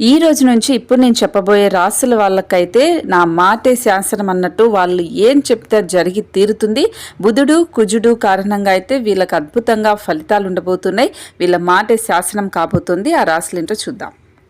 ఈ రోజు నుంచి ఇప్పుడు నేను చెప్పబోయే రాసుల వాళ్ళకైతే నా మాటే శాసనం అన్నట్టు వాళ్ళు ఏం చెప్తే జరిగి తీరుతుంది. బుధుడు కుజుడు కారణంగా అయితే వీళ్ళకి అద్భుతంగా ఫలితాలు ఉండబోతున్నాయి. వీళ్ళ మాటే శాసనం కాబోతుంది. ఆ రాసులు ఏంటో చూద్దాం.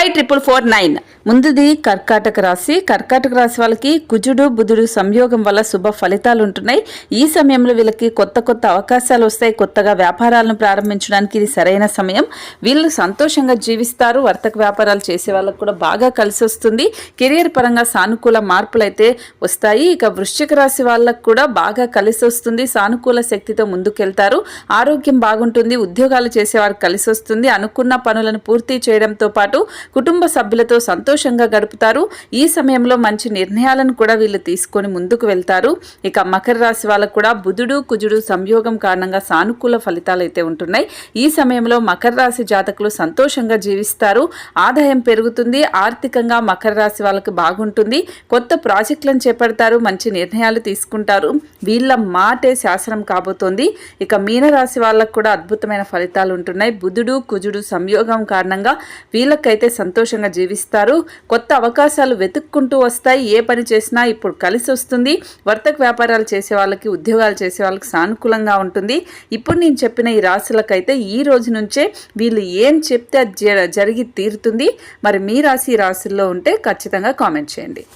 five triple four nine. ముందుది కర్కాటక రాశి. కర్కాటక రాశి వాళ్ళకి కుజుడు బుధుడు సంయోగం వల్ల శుభ ఫలితాలు ఉంటున్నాయి. ఈ సమయంలో వీళ్ళకి కొత్త కొత్త అవకాశాలు వస్తాయి. కొత్తగా వ్యాపారాలను ప్రారంభించడానికి ఇది సరైన సమయం. వీళ్ళు సంతోషంగా జీవిస్తారు. వర్తక వ్యాపారాలు చేసే వాళ్ళకు కూడా బాగా కలిసి వస్తుంది. కెరియర్ పరంగా సానుకూల మార్పులు అయితే వస్తాయి. ఇక వృశ్చిక రాశి వాళ్ళకు కూడా బాగా కలిసి వస్తుంది. సానుకూల శక్తితో ముందుకెళ్తారు. ఆరోగ్యం బాగుంటుంది. ఉద్యోగాలు చేసేవారు కలిసి వస్తుంది. అనుకున్న పనులను పూర్తి చేయడంతో పాటు కుటుంబ సభ్యులతో సంతోషంగా గడుపుతారు. ఈ సమయంలో మంచి నిర్ణయాలను కూడా వీళ్ళు తీసుకొని ముందుకు వెళ్తారు. ఇక మకర రాశి వాళ్ళకు కూడా బుధుడు కుజుడు సంయోగం కారణంగా సానుకూల ఫలితాలు అయితే ఉంటున్నాయి. ఈ సమయంలో మకర రాశి జాతకులు సంతోషంగా జీవిస్తారు. ఆదాయం పెరుగుతుంది. ఆర్థికంగా మకర రాశి వాళ్ళకు బాగుంటుంది. కొత్త ప్రాజెక్టులను చేపడతారు. మంచి నిర్ణయాలు తీసుకుంటారు. వీళ్ళ మాటే శాసనం కాబోతోంది. ఇక మీనరాశి వాళ్ళకు కూడా అద్భుతమైన ఫలితాలు ఉంటున్నాయి. బుధుడు కుజుడు సంయోగం కారణంగా వీళ్ళకైతే సంతోషంగా జీవిస్తారు. కొత్త అవకాశాలు వెతుక్కుంటూ వస్తాయి. ఏ పని చేసినా ఇప్పుడు కలిసి వస్తుంది. వర్తక వ్యాపారాలు చేసే వాళ్ళకి ఉద్యోగాలు చేసే వాళ్ళకి సానుకూలంగా ఉంటుంది. ఇప్పుడు నేను చెప్పిన ఈ రాశులకైతే ఈ రోజు నుంచే వీళ్ళు ఏం చెప్తే అది జ- జరిగి తీరుతుంది. మరి మీ రాశి రాశుల్లో ఉంటే ఖచ్చితంగా కామెంట్ చేయండి.